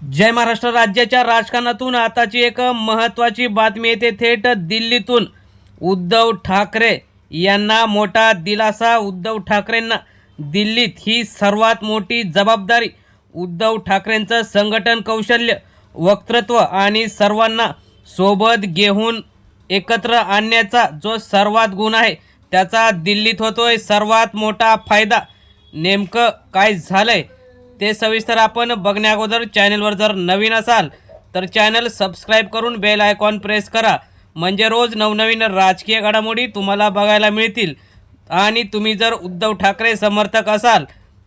जय महाराष्ट्र राज्याच्या राजकारणातून आताची एक महत्त्वाची बातमी येते. थेट दिल्लीतून उद्धव ठाकरे यांना मोठा दिलासा. उद्धव ठाकरेंना दिल्लीत ही सर्वात मोठी जबाबदारी. उद्धव ठाकरेंचं संघटन कौशल्य वक्तृत्व आणि सर्वांना सोबत घेऊन एकत्र आणण्याचा जो सर्वात गुण आहे त्याचा दिल्लीत होतोय सर्वात मोठा फायदा. नेमकं काय झालं आहे ते सविस्तर आपण बघण्याअगोदर चॅनलवर जर नवीन असाल तर चॅनल सबस्क्राईब करून बेल आयकॉन प्रेस करा. म्हणजे रोज नवनवीन राजकीय घडामोडी तुम्हाला बघायला मिळतील. आणि तुम्ही जर उद्धव ठाकरे समर्थक असाल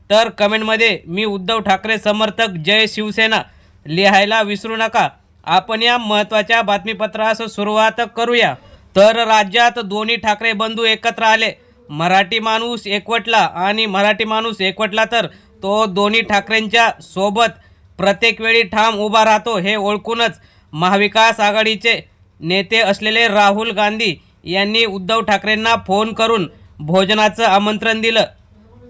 तर कमेंटमध्ये मी उद्धव ठाकरे समर्थक जय शिवसेना लिहायला विसरू नका. आपण या महत्त्वाच्या बातमीपत्रास सुरुवात करूया. तर राज्यात दोन्ही ठाकरे बंधू एकत्र आले. मराठी माणूस एकवटला आणि मराठी माणूस एकवटला तर तो दोन्ही ठाकरेंच्या सोबत प्रत्येक वेळी ठाम उभा राहतो हे ओळखूनच महाविकास आघाडीचे नेते असलेले राहुल गांधी यांनी उद्धव ठाकरेंना फोन करून भोजनाचं आमंत्रण दिलं.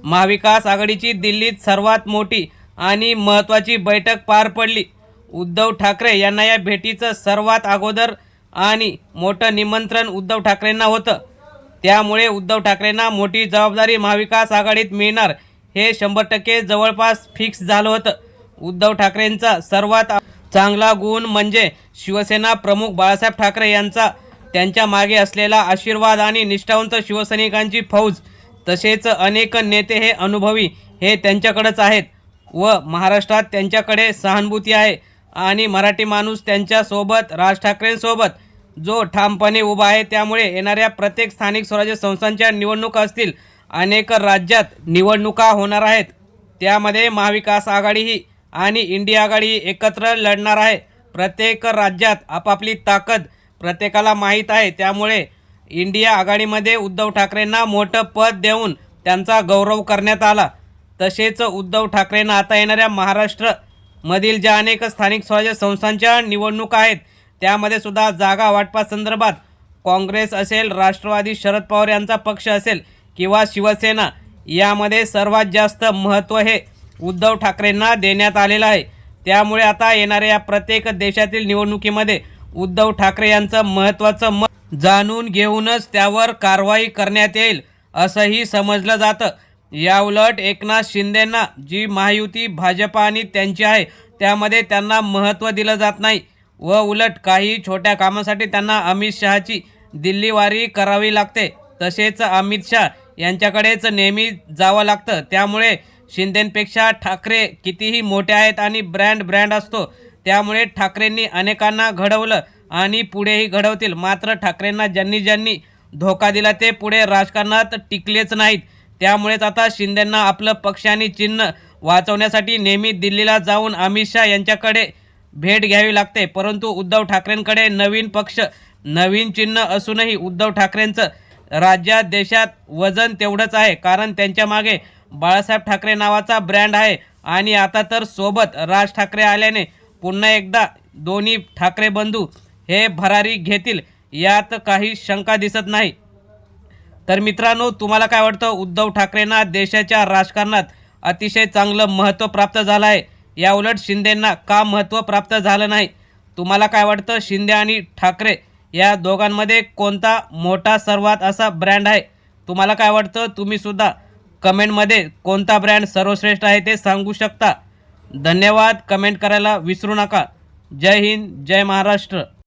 महाविकास आघाडीची दिल्लीत सर्वात मोठी आणि महत्त्वाची बैठक पार पडली. उद्धव ठाकरे यांना या भेटीचं सर्वात अगोदर आणि मोठं निमंत्रण उद्धव ठाकरेंना होतं. त्यामुळे उद्धव ठाकरेंना मोठी जबाबदारी महाविकास आघाडीत मिळणार हे शंभर टक्के जवळपास फिक्स झालं होतं. उद्धव ठाकरेंचा सर्वात चांगला गुण म्हणजे शिवसेना प्रमुख बाळासाहेब ठाकरे यांचा. त्यांच्या मागे असलेला आशीर्वाद आणि निष्ठावंत शिवसैनिकांची फौज. तसेच अनेक नेते हे अनुभवी हे त्यांच्याकडेच आहेत व महाराष्ट्रात त्यांच्याकडे सहानुभूती आहे. आणि मराठी माणूस त्यांच्यासोबत राज ठाकरेंसोबत जो ठामपणे उभा आहे त्यामुळे येणाऱ्या प्रत्येक स्थानिक स्वराज्य संस्थांच्या निवडणुका असतील अनेक राज्यात निवडणुका होणार आहेत. त्यामध्ये महाविकास आघाडीही आणि इंडिया आघाडी एकत्र लढणार आहे. प्रत्येक राज्यात आपापली ताकद प्रत्येकाला माहीत आहे. त्यामुळे इंडिया आघाडीमध्ये उद्धव ठाकरेंना मोठं पद देऊन त्यांचा गौरव करण्यात आला. तसेच उद्धव ठाकरेंना आता येणाऱ्या महाराष्ट्रमधील ज्या अनेक स्थानिक स्वराज्य संस्थांच्या निवडणुका आहेत त्यामध्ये सुद्धा जागा वाटपासंदर्भात काँग्रेस असेल राष्ट्रवादी शरद पवार यांचा पक्ष असेल किंवा शिवसेना यामध्ये सर्वात जास्त महत्त्व हे उद्धव ठाकरेंना देण्यात आलेलं आहे. त्यामुळे आता येणाऱ्या या प्रत्येक देशातील निवडणुकीमध्ये उद्धव ठाकरे यांचं महत्त्वाचं मत जाणून घेऊनच त्यावर कारवाई करण्यात येईल असंही समजलं जातं. याउलट एकनाथ शिंदेंना जी महायुती भाजपा आणि त्यांची आहे त्यामध्ये त्यांना महत्त्व दिलं जात नाही. व उलट काही छोट्या कामासाठी त्यांना अमित शहाची दिल्लीवारी करावी लागते. तसेच अमित शहा यांच्याकडेच नेहमी जावं लागतं. त्यामुळे शिंदेंपेक्षा ठाकरे कितीही मोठे आहेत आणि ब्रँड ब्रँड असतो त्यामुळे ठाकरेंनी अनेकांना घडवलं आणि पुढेही घडवतील. मात्र ठाकरेंना ज्यांनी ज्यांनी धोका दिला ते पुढे राजकारणात टिकलेच नाहीत. त्यामुळेच आता शिंदेंना आपलं पक्ष आणि चिन्ह वाचवण्यासाठी नेहमी दिल्लीला जाऊन अमित शहा यांच्याकडे भेट घ्यावी लागते. परंतु उद्धव ठाकरेंकडे नवीन पक्ष नवीन चिन्ह असूनही उद्धव ठाकरेंचं राज्यात देशात वजन तेवढंच आहे कारण त्यांच्या मागे बाळासाहेब ठाकरे नावाचा ब्रँड आहे. आणि आता तर सोबत राज ठाकरे आल्याने पुन्हा एकदा दोन्ही ठाकरे बंधू हे भरारी घेतील यात काही शंका दिसत नाही. तर मित्रांनो तुम्हाला काय वाटतं? उद्धव ठाकरेंना देशाच्या राजकारणात अतिशय चांगलं महत्त्व प्राप्त झालं आहे. याउलट शिंदेंना का महत्त्व प्राप्त झालं नाही? तुम्हाला काय वाटतं? शिंदे आणि ठाकरे या दोघांमध्ये कोणता मोठा सर्वात असा ब्रँड आहे? तुम्हाला काय वाटतं? तुम्हीसुद्धा कमेंटमध्ये कोणता ब्रँड सर्वश्रेष्ठ आहे ते सांगू शकता. धन्यवाद. कमेंट करायला विसरू नका. जय हिंद. जय महाराष्ट्र.